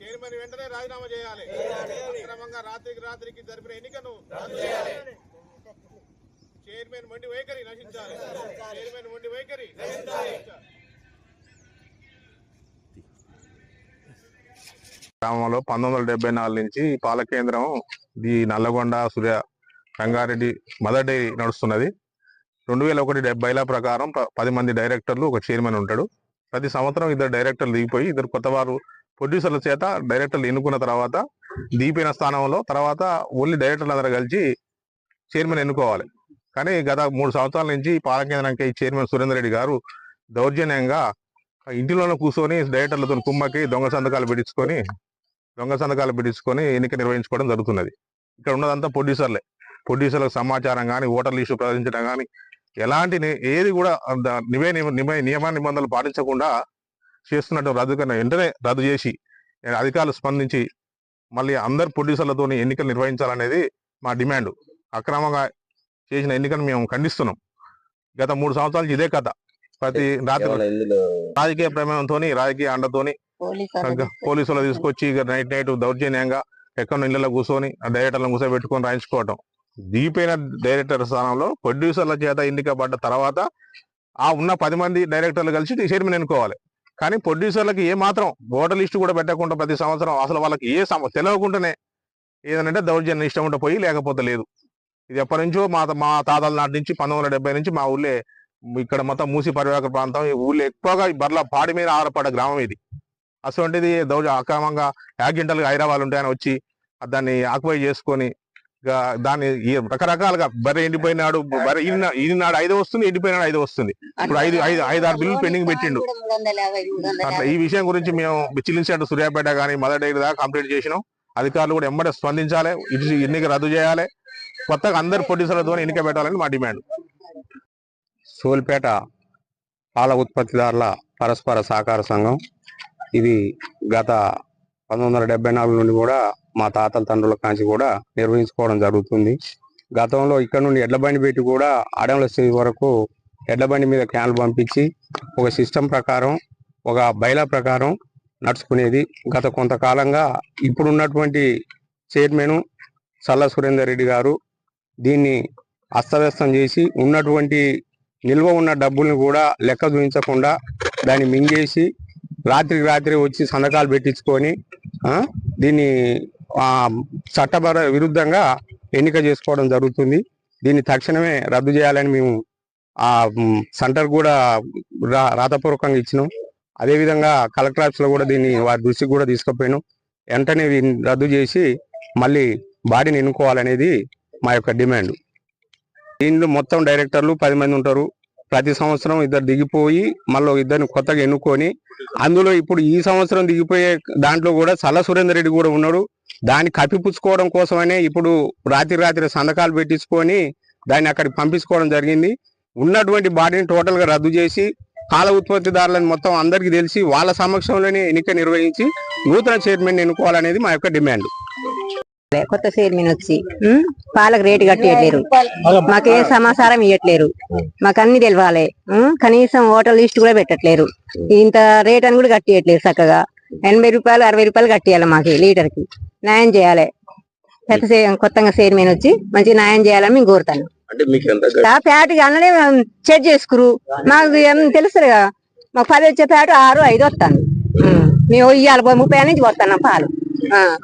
Chairman వెంటనే రాజీనామా చేయాలి. అక్రమంగా రాత్రికి రాత్రికి జరిపిన ఎన్నికను చైర్మన్ మొండి వైఖరి నశించాలి. చైర్మన్ మొండి వైఖరి నశించాలి. గ్రామంలో పంతొమ్మిది వందల డెబ్బై నాలుగు నుంచి ఈ పాల కేంద్రం ఈ నల్లగొండ సూర్య రంగారెడ్డి మదర్ డైరీ నడుస్తున్నది. రెండు వేల ఒకటి డెబ్బైల ప్రకారం ప- పది మంది డైరెక్టర్లు ఒక చైర్మన్ ఉంటాడు. ప్రతి సంవత్సరం ఇద్దరు డైరెక్టర్లు దిగిపోయి ఇద్దరు కొత్త వారు ప్రొడ్యూసర్ల చేత డైరెక్టర్లు ఎన్నుకున్న తర్వాత దిగిపోయిన స్థానంలో తర్వాత ఓన్లీ డైరెక్టర్లు అందరూ కలిసి చైర్మన్ ఎన్నుకోవాలి. కానీ గత మూడు సంవత్సరాల నుంచి ఈ పాల కేంద్రానికి ఈ చైర్మన్ సురేందర్ రెడ్డి గారు దౌర్జన్యంగా ఇంటిలోనే కూర్చొని డైరెక్టర్లతో కుమ్మకి దొంగ సంతకాలు పెట్టించుకొని దొంగ సంతకాలు పెట్టించుకొని ఎన్నిక నిర్వహించుకోవడం జరుగుతున్నది. ఇక్కడ ఉన్నదంతా ప్రొడ్యూసర్లే. ప్రొడ్యూసర్లకు సమాచారం కానీ ఓటర్ లిస్టు ప్రదర్శించడం కానీ ఎలాంటి ఏది కూడా నివే నిమ- నియమ నిబంధనలు పాటించకుండా చేస్తున్నట్టు రద్దు కన్నా వెంటనే రద్దు చేసి అధికారులు స్పందించి మళ్ళీ అందరు ప్రొడ్యూసర్లతో ఎన్నికలు నిర్వహించాలనేది మా డిమాండ్. అక్రమంగా చేసిన ఎన్నికను మేము ఖండిస్తున్నాం. గత మూడు సంవత్సరాల నుంచి ఇదే కథ. ప్రతి రాత్రి రాజకీయ ప్రమేయంతో రాజకీయ అండతోని పోలీసులు తీసుకొచ్చి ఇక నైట్ నైట్ దౌర్జన్యంగా ఎక్కడ ఇళ్ళలో కూర్చొని డైరెక్టర్లను కూర్చోబెట్టుకొని రాయించుకోవటం. దిగిపోయిన డైరెక్టర్ స్థానంలో ప్రొడ్యూసర్ల చేత ఎన్నికబడ్డ తర్వాత ఆ ఉన్న పది మంది డైరెక్టర్లు కలిసి చైర్మన్ ఎన్నుకోవాలి. కానీ ప్రొడ్యూసర్లకు ఏ మాత్రం ఓటర్ లిస్టు కూడా పెట్టకుండా ప్రతి సంవత్సరం అసలు వాళ్ళకి ఏ సమ తెలియకుండానే ఏదంటే దౌర్జన్యం ఇష్టం ఉంటే పోయి లేకపోతే లేదు. ఇది ఎప్పటి నుంచో మా మా తాతల నాటి నుంచి పంతొమ్మిది వందల నుంచి మా ఊళ్ళే ఇక్కడ మొత్తం మూసి పరివాహక ప్రాంతం ఈ ఊళ్ళో ఎక్కువగా బర్ల పాడి మీద ఆధారపడ్డ గ్రామం ఇది. అటువంటిది దౌర్జ అక్రమంగా యాక్సిడెంటల్ హైదరాబాద్ ఉంటాయని వచ్చి దాన్ని ఆక్యుపై చేసుకొని దాన్ని ఈ రకరకాలుగా బర్రె ఎండిపోయినాడు బర్రె ఇది ఈనాడు ఐదు వస్తుంది ఎండిపోయినాడు ఐదు వస్తుంది. ఇప్పుడు ఐదు ఐదు ఐదు ఆరు బిల్లులు పెండింగ్ పెట్టిండు. అట్లా ఈ విషయం గురించి మేము చిల్లించేట సూర్యాపేట కానీ మదర్ డైరీ దాకా కంప్లీట్ చేసినాం. అధికారులు కూడా ఎమ్మడే స్పందించాలి ఇటు ఎన్నిక రద్దు చేయాలి. కొత్తగా అందరు ప్రొడ్యూసర్లతో ఎన్నిక పెట్టాలని మా డిమాండ్. సోల్పేట పాల ఉత్పత్తిదారుల పరస్పర సహకార సంఘం ఇది గత పంతొమ్మిది వందల డెబ్బై నాలుగు నుండి కూడా మా తాతల తండ్రుల కాంచి కూడా నిర్వహించుకోవడం జరుగుతుంది. గతంలో ఇక్కడ నుండి ఎడ్ల బండి పెట్టి కూడా ఆడంల స్టేజ్ వరకు ఎడ్ల బండి మీద క్యాన్లు పంపించి ఒక సిస్టమ్ ప్రకారం ఒక బైలా ప్రకారం నడుచుకునేది. గత కొంతకాలంగా ఇప్పుడున్నటువంటి చైర్మన్ సల్ల సురేందర్ రెడ్డి గారు దీన్ని అస్తవ్యస్తం చేసి ఉన్నటువంటి నిల్వ ఉన్న డబ్బుల్ని కూడా లెక్క చూపించకుండా దాన్ని మింగేసి రాత్రికి రాత్రి వచ్చి సంతకాలు పెట్టించుకొని దీన్ని ఆ, చట్టపర విరుద్ధంగా ఎన్నిక చేసుకోవడం జరుగుతుంది. దీన్ని తక్షణమే రద్దు చేయాలని మేము ఆ సెంటర్ కూడా రా రాతపూర్వకంగా ఇచ్చినాం. అదేవిధంగా కలెక్టర్ ఆఫీస్లో కూడా దీన్ని వారి దృష్టికి కూడా తీసుకుపోయినాం. వెంటనే రద్దు చేసి మళ్ళీ బాడీని ఎన్నుకోవాలనేది మా యొక్క డిమాండ్. దీనిలో మొత్తం డైరెక్టర్లు పది మంది ఉంటారు. ప్రతి సంవత్సరం ఇద్దరు దిగిపోయి మళ్ళీ ఇద్దరిని కొత్తగా ఎన్నుకొని అందులో ఇప్పుడు ఈ సంవత్సరం దిగిపోయే దాంట్లో కూడా సల్ల సురేందర్ రెడ్డి కూడా ఉన్నాడు. దాన్ని కప్పిపుచ్చుకోవడం కోసమనే ఇప్పుడు రాత్రి రాత్రి సంతకాలు పెట్టించుకొని దాన్ని అక్కడికి పంపించుకోవడం జరిగింది. ఉన్నటువంటి బాడీని టోటల్గా రద్దు చేసి పాల ఉత్పత్తిదారులను మొత్తం అందరికీ తెలిసి వాళ్ళ సమక్షంలోనే ఎన్నిక నిర్వహించి నూతన చైర్మన్ ఎన్నుకోవాలనేది మా యొక్క డిమాండ్. కొత్త చైర్మన్ వచ్చి పాలకు రేటు కట్టేయట్లేరు. మాకే సమాచారం ఇవ్వట్లేరు మాకు అన్ని తెలవాలి. కనీసం ఓటర్ లిస్ట్ కూడా పెట్టట్లేరు. ఇంత రేట్ అని కూడా కట్టేయట్లేరు చక్కగా. ఎనభై రూపాయలు అరవై రూపాయలు కట్టేయాలి మాకు లీటర్కి న్యాయం చేయాలి. కొత్త కొత్తగా చైర్మన్ వచ్చి మంచి న్యాయం చేయాలని మేము కోరుతాను. అంటే మీకు ఎంత గ- ఆ ప్యాట్ అన్ననే చెక్ చేసుకురు. మాకు ఏం తెలుస్తుంది కదా. మాకు పది వచ్చే ప్యాట్ ఆరు ఐదు వస్తాను. మేము ఇవాళ ముప్పై నుంచి వస్తున్నాం పాలు. ఆ,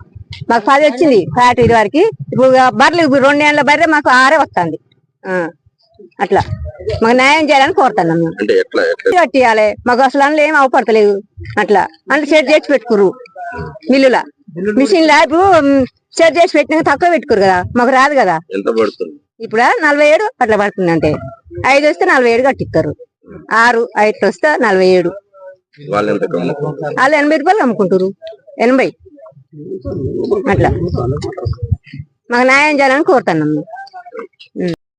మాకు పది వచ్చింది ప్యాట్ ఇది వరకు. ఇప్పుడు బర్రెలు ఇప్పుడు రెండు ఏళ్ళ బర్రె మాకు ఆరే వస్తుంది. అట్లా. మాకు న్యాయం చేయాలని కోరుతున్నాం మేము. అంటే కట్టియాలి. మాకు అసలు అందులో ఏం అవపడతలేదు. అట్లా. అందులో సెట్ చేసి పెట్టుకురు మిల్లుల. మిషన్ లా ఇప్పుడు సెట్ చేసి పెట్టినాక తక్కువ పెట్టుకురు కదా. మాకు రాదు కదా. ఇప్పుడు నలభై ఏడు అట్లా పడుతుంది అంతే ఐదు వస్తే నలభై ఏడు కట్టిస్తారు. ఆరు ఐదు వస్తే నలభై ఏడు. వాళ్ళు ఎనభై రూపాయలు అమ్ముకుంటారు ఎనభై. అట్లా. మాకు న్యాయం చేయాలని కోరుతున్నాం.